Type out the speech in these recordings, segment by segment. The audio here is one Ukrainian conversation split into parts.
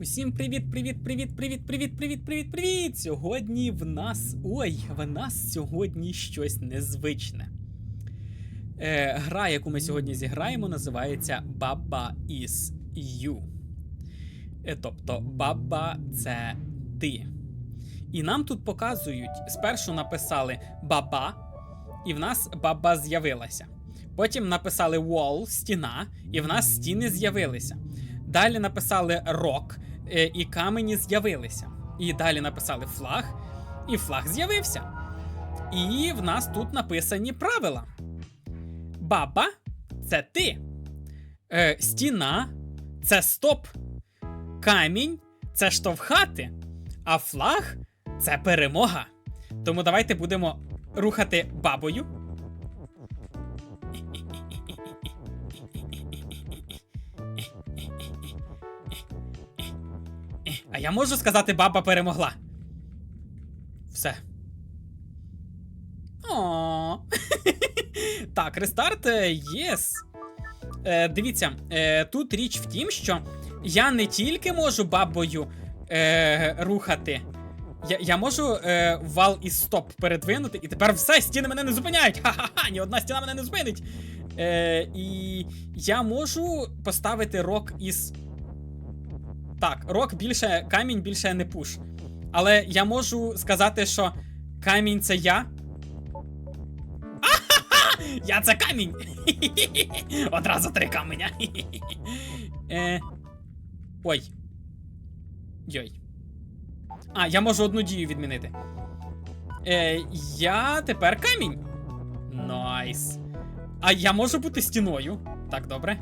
Усім привіт, привіт, привіт, привіт, привіт, привіт, привіт, привіт! Сьогодні в нас. Ой, в нас сьогодні щось незвичне. Е, гра, яку ми сьогодні зіграємо, називається Баба is You. Е, тобто, баба це ти. І нам тут показують: спершу написали баба, і в нас баба з'явилася. Потім написали wall, стіна, і в нас стіни з'явилися. Далі написали рок, і камені з'явилися. І далі написали флаг, і флаг з'явився. І в нас тут написані правила. Баба це ти. Е, стіна це стоп. Камінь це штовхати. А флаг це перемога. Тому давайте будемо рухати бабою. А я можу сказати, баба перемогла. Все. Так, рестарт. Єс. Е, дивіться, е, тут річ в тім, що я не тільки можу бабою е, рухати. Я, я можу е, вал і стоп передвинути, і тепер все, стіни мене не зупиняють. Ха-ха-ха, ні одна стіна мене не зупинить. Е, і я можу поставити рок із. Так, рок більше камінь більше не пуш. Але я можу сказати, що камінь це я. Я це камінь! Одразу три каменя. е... Ой. Йой. А, я можу одну дію відмінити. Е, я тепер камінь. Найс. А я можу бути стіною. Так, добре.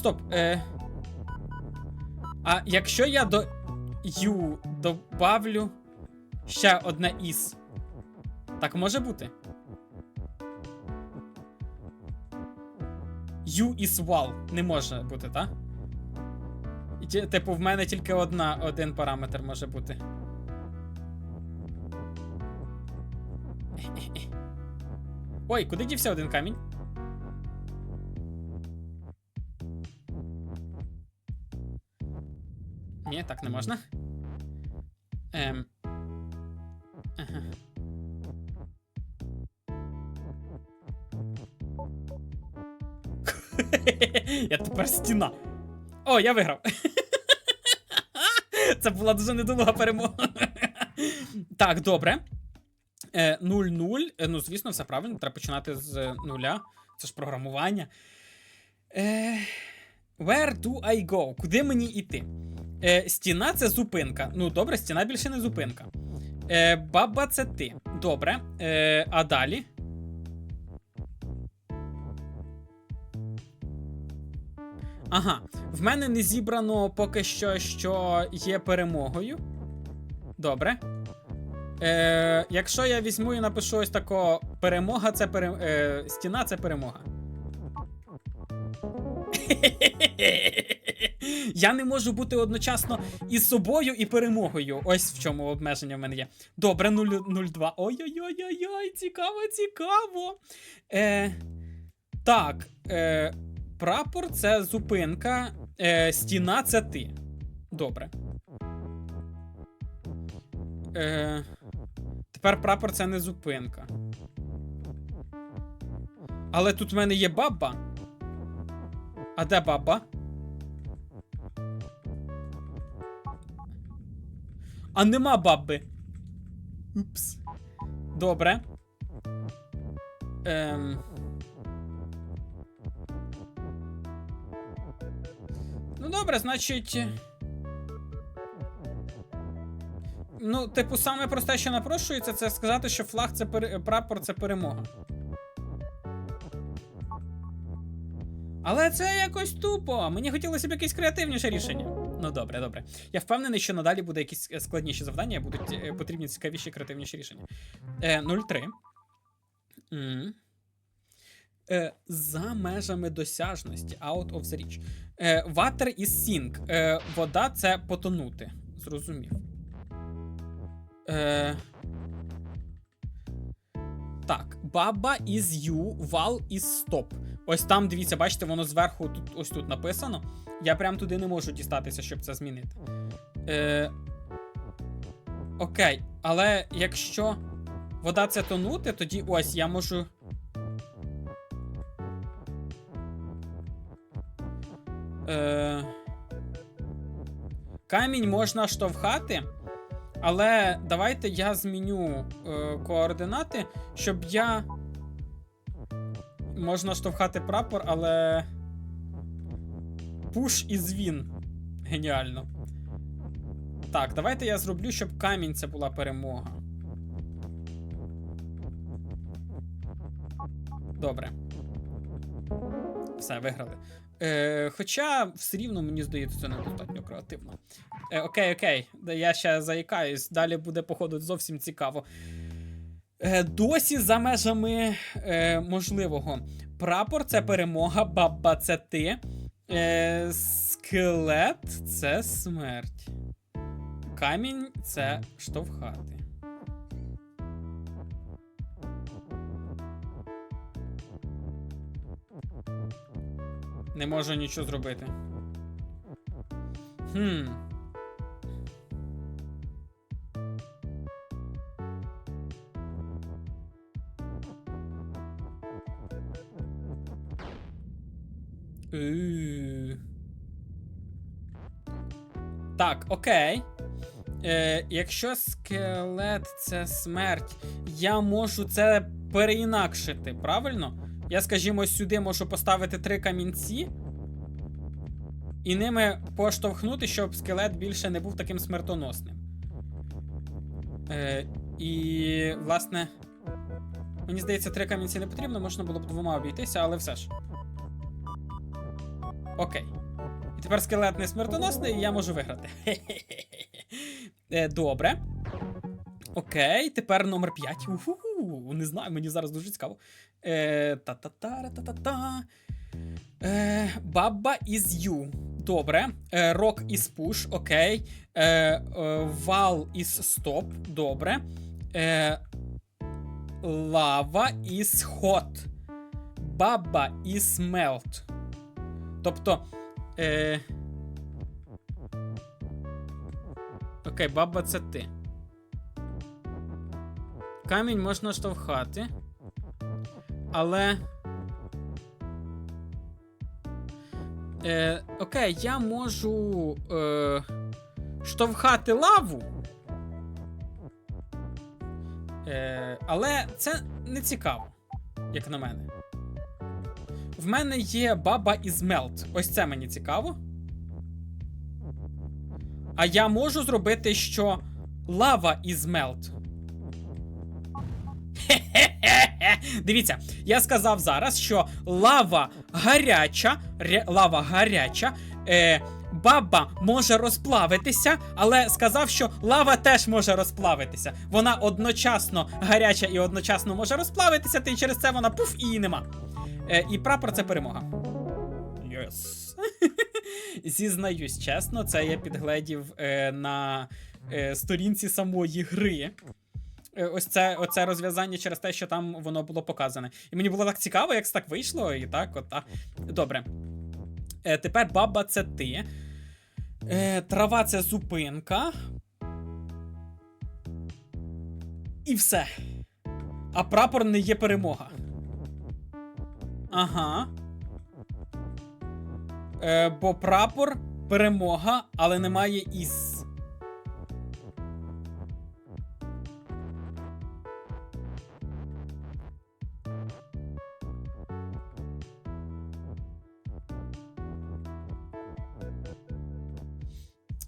Стоп. Е... А якщо я до Ю добавлю ще одне із. Так може бути? Ю із вал не може бути, так? Типу, в мене тільки одна, один параметр може бути. Ой, куди дівся один камінь? Ні, так не можна. Ем. Ага. Я тепер стіна. О, я виграв. Це була дуже недолуга перемога. Так, добре. Е, 0-0. Е, Ну, звісно, все правильно. Треба починати з нуля. Це ж програмування. Е, where do I go? Куди мені йти? Е, стіна це зупинка. Ну, добре, стіна більше не зупинка. Е, баба це ти. Добре. Е, а далі. Ага, в мене не зібрано поки що, що є перемогою. Добре. Е, якщо я візьму і напишу ось тако перемога це пере... е, стіна це перемога. Я не можу бути одночасно і собою, і перемогою. Ось в чому обмеження в мене є. Добре, 0-2. Ой-ой-ой-ой, цікаво, цікаво. Е, так. Е, прапор це зупинка. Е, стіна це ти. Добре. Е, тепер прапор це не зупинка. Але тут в мене є баба. А де баба? А нема баби. Упс. Добре. Ем... Ну, добре, значить. Ну, типу, саме просте, що напрошується, це сказати, що флаг це пере... прапор це перемога. Але це якось тупо. Мені хотілося б якесь креативніше рішення. Ну добре, добре. Я впевнений, що надалі буде якісь е, складніші завдання, будуть е, потрібні цікавіші креативніші рішення. Е, 0-3. М. Е, за межами досяжності. Out of the reach. Е, water is sink. Е, вода це потонути. Зрозумів. Е, так, Баба із ю, вал із стоп. Ось там, дивіться, бачите, воно зверху тут, ось тут написано. Я прям туди не можу дістатися, щоб це змінити. Е, окей, але якщо вода це тонути, тоді ось я можу. Е, камінь можна штовхати, але давайте я зміню е, координати, щоб я. Можна штовхати прапор, але. Пуш і звін. Геніально. Так, давайте я зроблю, щоб камінь це була перемога. Добре. Все, виграли. Е, хоча все рівно мені здається, це недостатньо креативно. Е, окей, окей. Я ще заїкаюсь. Далі буде, походу, зовсім цікаво. Е, досі за межами е, можливого. Прапор це перемога, баба це ти. Е, скелет це смерть. Камінь це штовхати. Не можу нічого зробити. Хм. Так, окей. Е, якщо скелет це смерть, я можу це переінакшити, правильно? Я, скажімо, сюди можу поставити три камінці. І ними поштовхнути, щоб скелет більше не був таким смертоносним. Е, і, власне, мені здається, три камінці не потрібно, можна було б двома обійтися, але все ж. Окей. І тепер скелет не смертоносний, і я можу виграти. Е, Добре. Окей, тепер номер 5. Уху, не знаю, мені зараз дуже цікаво. Е, Та-та-та-та-та-та. Е, Баба із ю. Добре. Е, Рок із пуш, окей. Е, е, Вал із стоп. Добре. Е, Лава із хот. Баба із мелт. Тобто. Е... Окей, баба це ти. Камінь можна штовхати. Але. Е, окей, я можу е, штовхати лаву. Е, але це не цікаво, як на мене. В мене є баба із мелт. Ось це мені цікаво. А я можу зробити, що лава із мелт. Дивіться, я сказав зараз, що лава гаряча, ре, лава гаряча, е, баба може розплавитися, але сказав, що лава теж може розплавитися. Вона одночасно гаряча і одночасно може розплавитися, та й через це вона пуф і її нема. Е, і прапор це перемога. Yes. Зізнаюсь чесно, це я підгледів е, на е, сторінці самої гри. Е, Ось це оце розв'язання через те, що там воно було показане. І мені було так цікаво, як це так вийшло, і так, от, а. Добре. Е, тепер баба це ти. Е, трава це зупинка. І все. А прапор не є перемога. Ага. Е, бо прапор перемога, але немає із.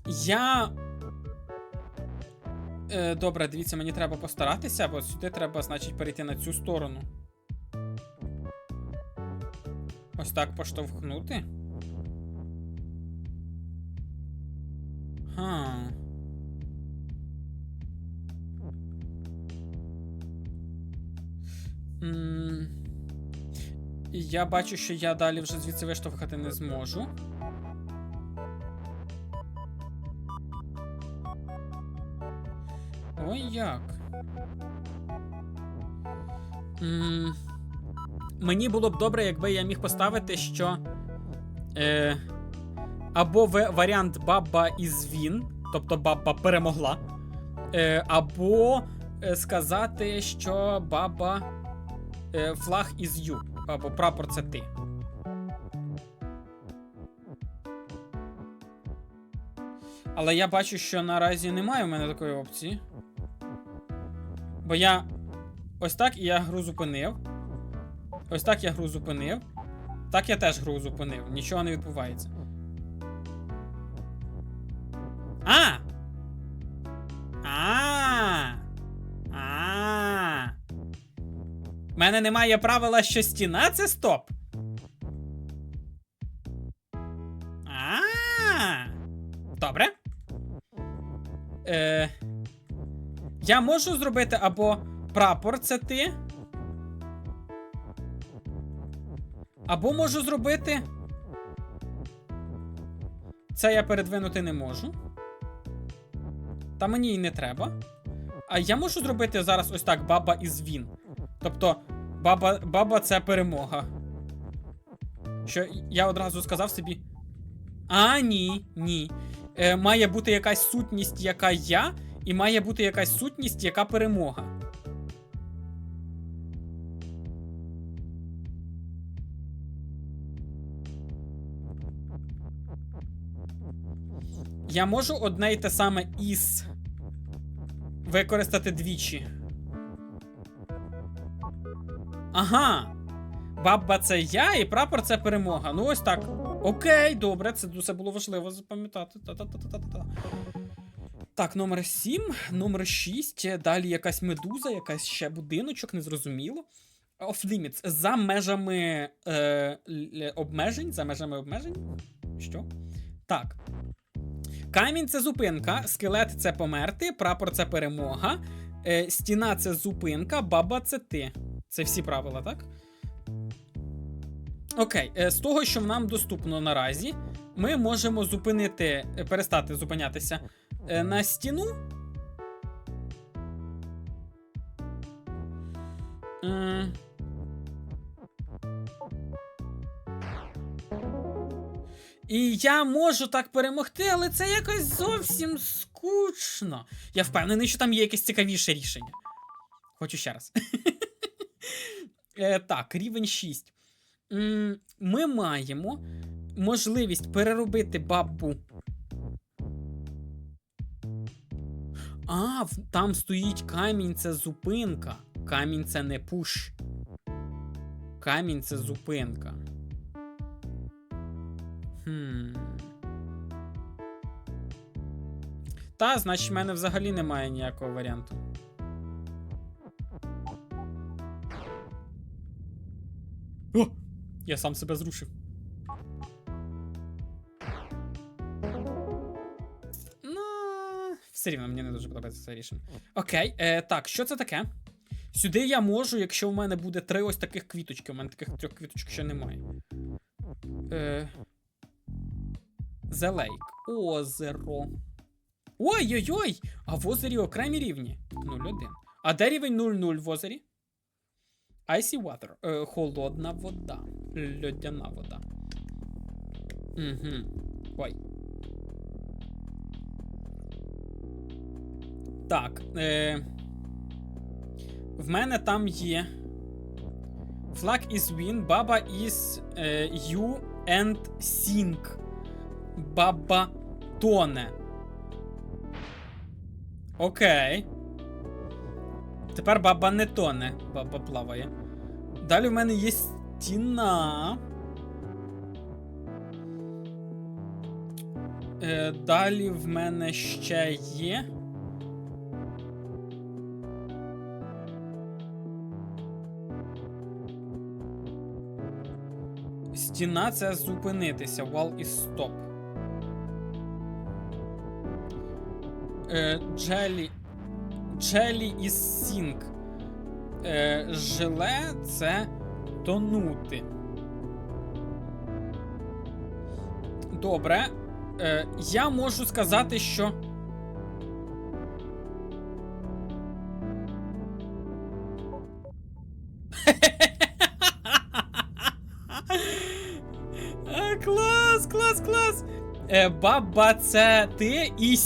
Я. Е, добре, дивіться, мені треба постаратися, бо сюди треба, значить, перейти на цю сторону. Ось так поштовхнути. Ха. Я бачу, що я далі вже звідси виштовхати не зможу. Ой як. М, Мені було б добре, якби я міг поставити, що. Е, або в варіант баба із він, тобто баба перемогла. Е, або е, сказати, що баба е, флаг із ю, або прапор це ти. Але я бачу, що наразі немає у мене такої опції. Бо я. Ось так і я гру зупинив. Ось так я гру зупинив. Так я теж гру зупинив. Нічого не відбувається. А! А! А! У мене немає правила, що стіна це стоп. А! Добре. Е, я можу зробити або прапор це ти. Або можу зробити. Це я передвинути не можу. Та мені й не треба. А я можу зробити зараз ось так: баба із він. Тобто, баба, баба це перемога. Що я одразу сказав собі. А, ні, ні. Е, має бути якась сутність, яка я, і має бути якась сутність, яка перемога. Я можу одне й те саме із використати двічі. Ага. Бабба це я, і прапор це перемога. Ну ось так. Окей, добре, це, це було важливо запам'ятати. Та-та-та-та-та-та. Так, номер 7, номер 6. Далі якась медуза, якась ще будиночок, незрозуміло. Off limits. За межами е, обмежень. За межами обмежень. Що? Так. Камінь це зупинка, скелет це померти, прапор це перемога, е, стіна це зупинка, баба це ти. Це всі правила, так? Окей, е, з того, що нам доступно наразі, ми можемо зупинити, е, перестати зупинятися е, на стіну. Е, І я можу так перемогти, але це якось зовсім скучно. Я впевнений, що там є якесь цікавіше рішення. Хочу ще раз. Е, так, рівень 6. Ми маємо можливість переробити бабу. А, там стоїть камінь це зупинка. Камінь це не пуш. Камінь це зупинка. Хм. Та, значить, в мене взагалі немає ніякого варіанту. О! Я сам себе зрушив. Ну, все рівно мені не дуже подобається це рішення. Окей, е, так, що це таке? Сюди я можу, якщо в мене буде три ось таких квіточки. У мене таких трьох квіточок ще немає. Е, The Lake. Озеро. Ой-ой-ой! А в озері окремі рівні. 0,1. А де рівень 0,0 в озері? Icy water. Е, холодна вода. Льодяна вода. Угу. Ой. Так. Е, в мене там є. Flag is win, баба is е, you and sink. Баба тоне. Окей. Тепер баба не тоне. Баба плаває. Далі в мене є стіна. Е, далі в мене ще є. Стіна це зупинитися. Wall is stop. Е, джелі. Джелі із Сінк. Е, Желе це тонути. Добре. Е, Я можу сказати, що. Клас, клас, клас! Е, баба, це ти і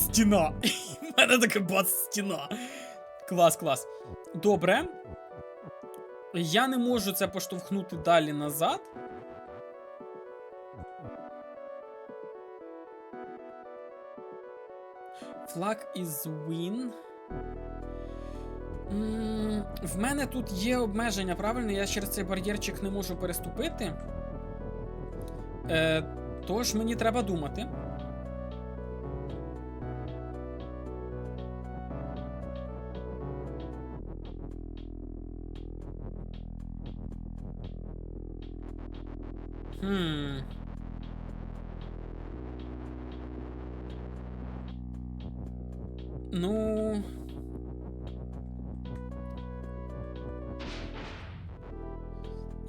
стіна. У мене таке бац стіна. Клас, клас. Добре. Я не можу це поштовхнути далі назад. Flag is win. В мене тут є обмеження, правильно? Я через цей бар'єрчик не можу переступити. Е, тож мені треба думати. Хм. Ну.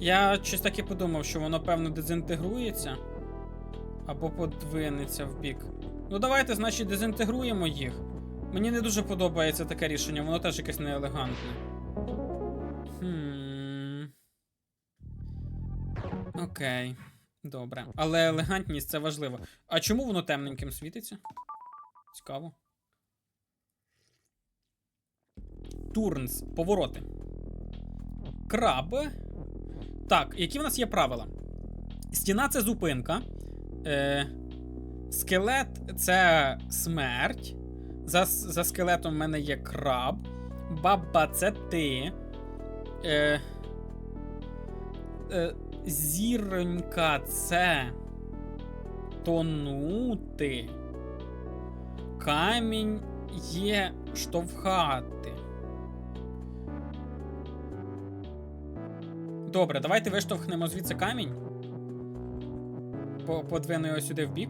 Я щось так і подумав, що воно, певно, дезінтегрується або подвинеться в бік. Ну, давайте, значить, дезінтегруємо їх. Мені не дуже подобається таке рішення, воно теж якесь неелегантне. Окей. Добре. Але елегантність це важливо. А чому воно темненьким світиться? Цікаво. Турнс. Повороти. Краб. Так, які в нас є правила? Стіна це зупинка. Е, скелет це смерть. За, за скелетом в мене є краб. Баба це ти. Е, е, зіронька це тонути. Камінь є штовхати. Добре, давайте виштовхнемо звідси камінь. По- Подвину його сюди в бік.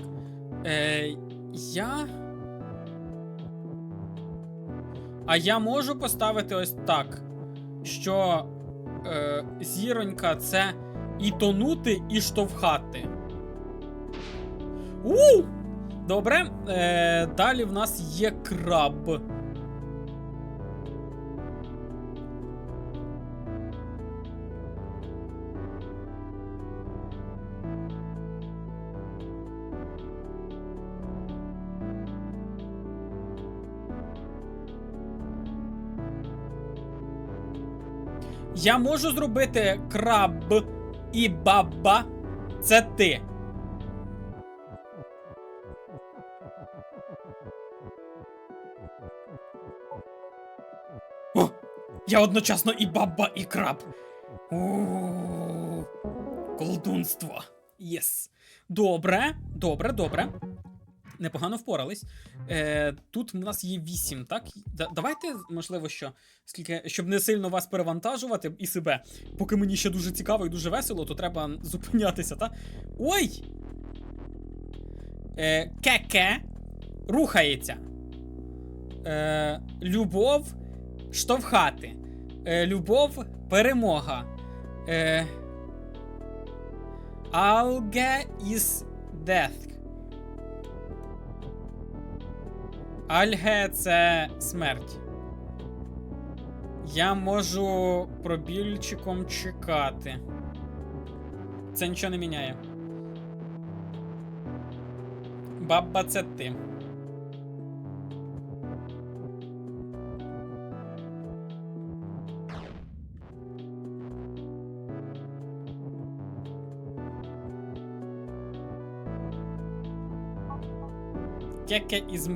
Е, я. А я можу поставити ось так. Що е, зіронька це і тонути, і штовхати. У! Добре. Е, далі в нас є краб. Я можу зробити краб і баба. Це ти. О! Я одночасно і баба, і краб. Колдунство. Єс. Добре, добре, добре. Непогано впорались. Е, тут у нас є 8, так? Да- давайте, можливо, що, скільки, щоб не сильно вас перевантажувати і себе. Поки мені ще дуже цікаво і дуже весело, то треба зупинятися, так? Ой! Е, кеке рухається. Е, любов штовхати. Е, любов перемога. Е, Alge is death. Альге це смерть. Я можу пробільчиком чекати. Це нічого не міняє. Баба, це ти. Кеке із.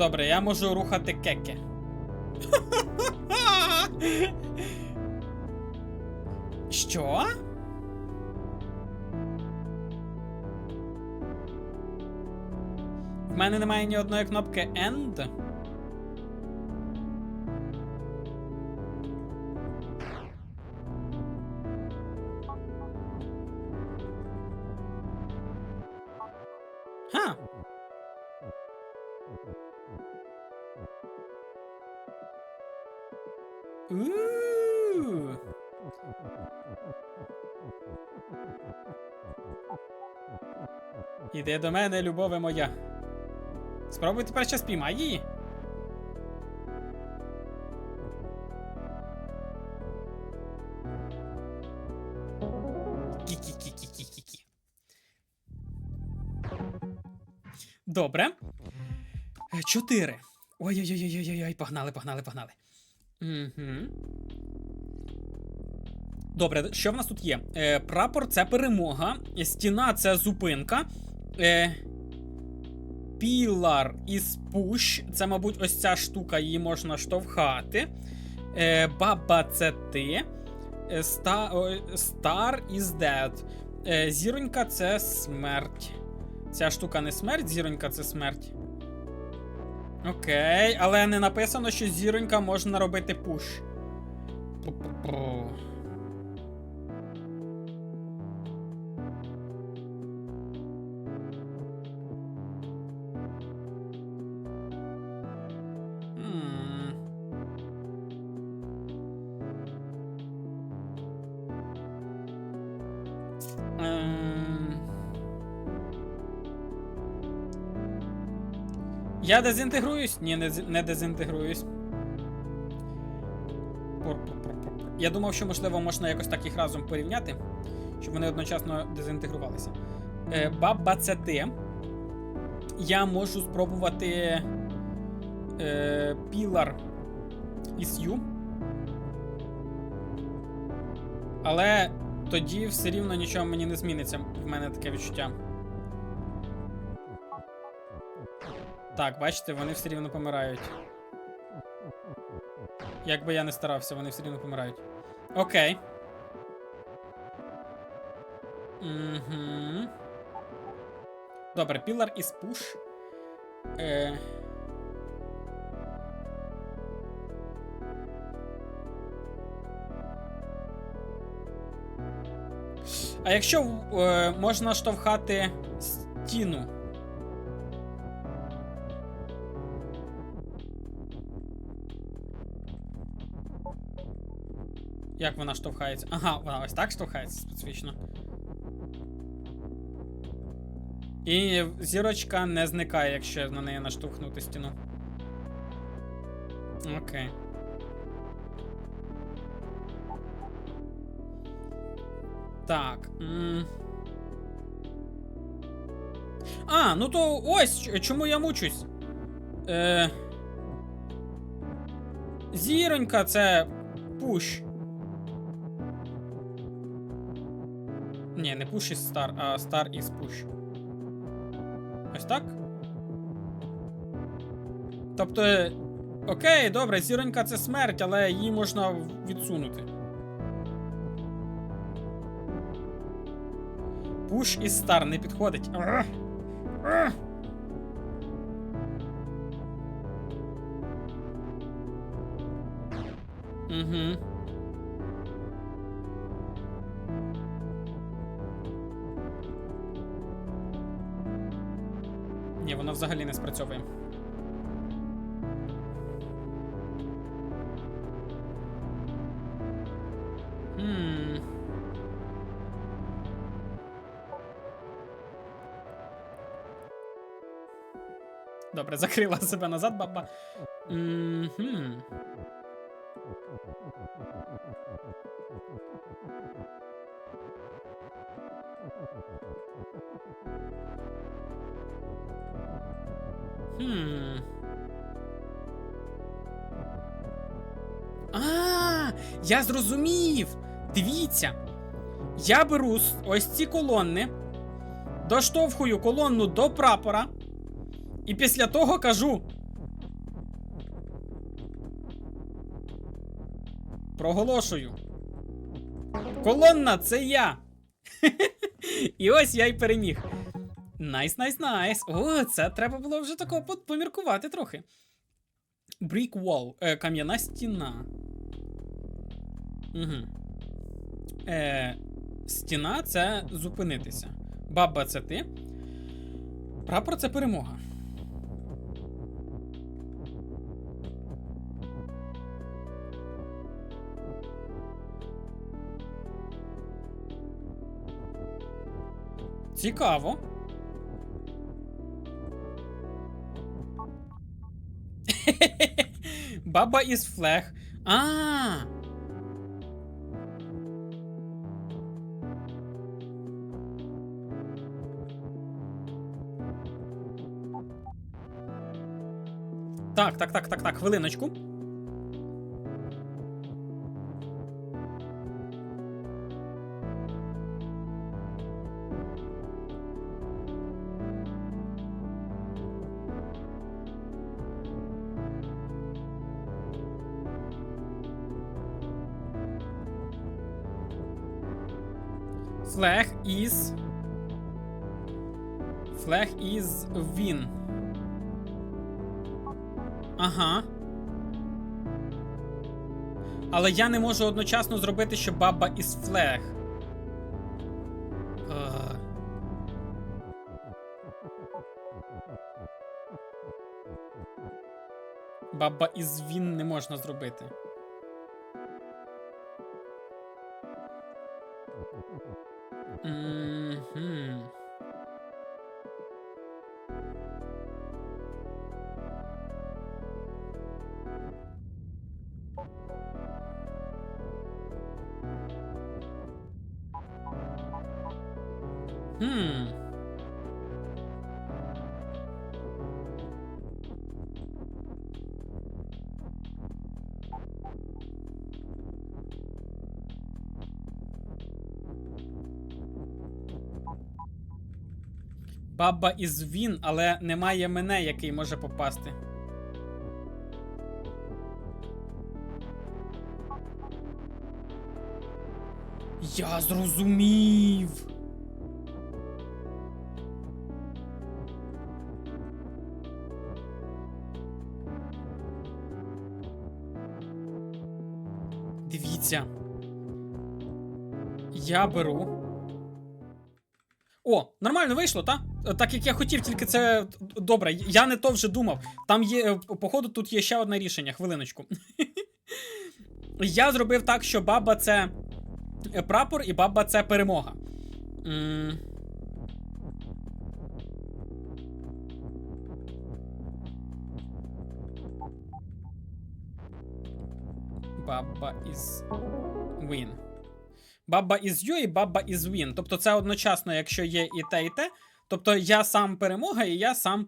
Добре, я можу рухати кеке. Що? В мене немає ні одної кнопки End. Ooh. Іди до мене, любове моя. Спробуй тепер ще спіймай її. Кі-кі-кі-кі-кі-кі-кі. Добре. Чотири. Ой-ой-ой, ой ой погнали, погнали, погнали. Угу. Добре, що в нас тут є? Е, прапор це перемога. Стіна це зупинка. Е, пілар із пущ. Це, мабуть, ось ця штука, її можна штовхати. Е, баба це ти. Е, ста, о, Star is dead. Е, зіронька це смерть. Ця штука не смерть, зіронька це смерть. Окей, але не написано, що зіронька можна робити пуш. Пу-пу-пу. М. Я дезінтегруюсь? Ні, не, дезінтегруюсь. Я думав, що можливо можна якось так їх разом порівняти, щоб вони одночасно дезінтегрувалися. Е, баба це ти. Я можу спробувати е, пілар із Ю. Але тоді все рівно нічого мені не зміниться. В мене таке відчуття. Так, бачите, вони все рівно помирають. Як би я не старався, вони все рівно помирають. Окей. Угу. Добре, пілар із пуш. Е... А якщо е, можна штовхати стіну? Як вона штовхається? Ага, вона ось так штовхається специфічно. І зірочка не зникає, якщо на неї наштовхнути стіну. Окей. Так. А, ну то ось чому я мучусь. Е... Зіронька це пуш. Ні, не пуш із стар, а стар із пуш. Ось так? Тобто. Окей, добре, зіронька це смерть, але її можна відсунути. Пуш і стар не підходить. Ах! Ах! Угу. Воно взагалі не спрацьовує. Добре, закрила себе назад, баба. Мгм. Хм. А, я зрозумів. Дивіться. Я беру ось ці колонни, доштовхую колонну до прапора, і після того кажу. Проголошую. Колонна це я. І ось я й переміг. Найс, найс, найс. О, це треба було вже такого поміркувати трохи. Brick wall. Е, кам'яна стіна. Угу. Е, стіна це зупинитися. Баба це ти. Прапор це перемога. Цікаво. Баба із флех. А. Так, так, так, так, так, хвилиночку. Is. Flag is win. Ага. Але я не можу одночасно зробити, що баба із флег. Е. Баба із він не можна зробити. Mm-hmm. Баба із він, але немає мене, який може попасти. Я зрозумів. Дивіться. Я беру. О, нормально вийшло, так? Так як я хотів, тільки це добре. Я не то вже думав. Там є, е, походу, тут є ще одне рішення. Хвилиночку. Я зробив так, що баба це прапор і баба це перемога. Баба із win. Баба із ю і баба із win. Тобто це одночасно, якщо є і те, і те. Тобто я сам перемога, і я сам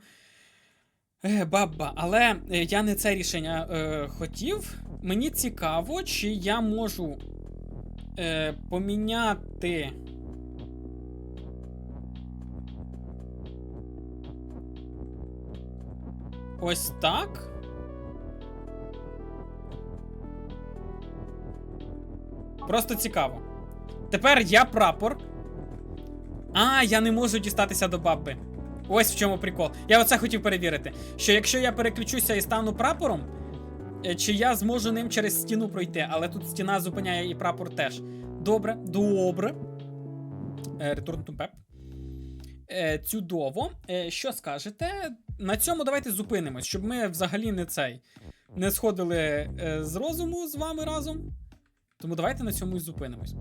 е, баба. Але е, я не це рішення е, хотів. Мені цікаво, чи я можу е, поміняти. Ось так. Просто цікаво. Тепер я прапор. А, я не можу дістатися до баби. Ось в чому прикол. Я оце хотів перевірити. Що якщо я переключуся і стану прапором, е, чи я зможу ним через стіну пройти, але тут стіна зупиняє і прапор теж. Добре, добре. Е, Return to. Е, Чудово. Е, Що скажете? На цьому давайте зупинимось, щоб ми взагалі не цей не сходили з розуму з вами разом. Тому давайте на цьому і зупинимось.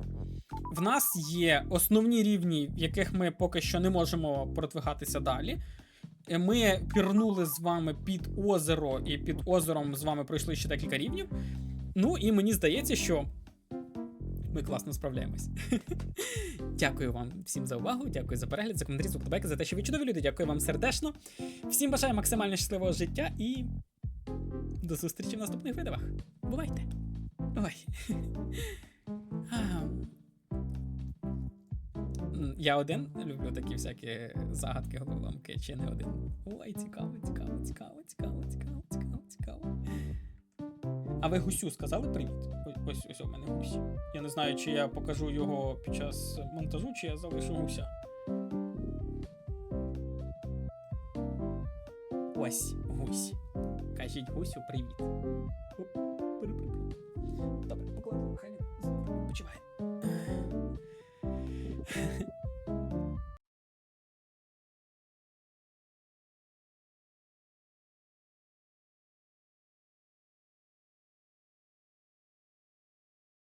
В нас є основні рівні, в яких ми поки що не можемо продвигатися далі. Е, Ми пірнули з вами під озеро, і під озером з вами пройшли ще декілька рівнів. Ну і мені здається, що ми класно справляємось. Дякую вам всім за увагу, дякую за перегляд, за коментарі, за вподобайки, за те, що ви чудові люди. Дякую вам сердечно. Всім бажаю максимально щасливого життя і до зустрічі в наступних відео. Бувайте! Ой. Я один люблю такі всякі загадки головоломки, чи не один. Ой, цікаво, цікаво, цікаво, цікаво, цікаво, цікаво, цікаво. А ви гусю сказали привіт? Ось, ось у мене гусь. Я не знаю, чи я покажу його під час монтажу, чи я залишу гуся. Ось гусь. Кажіть гусю привіт.